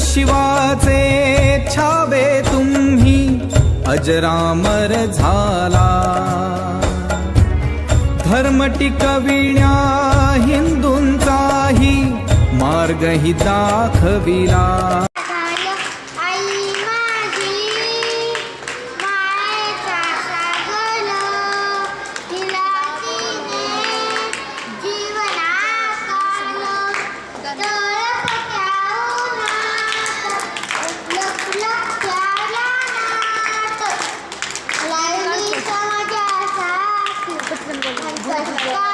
शिवाचे छावे तुम्ही अजरामर झाला. धर्म टिकविण्या हिंदूंचाही मार्गही दाखविला. Thank you.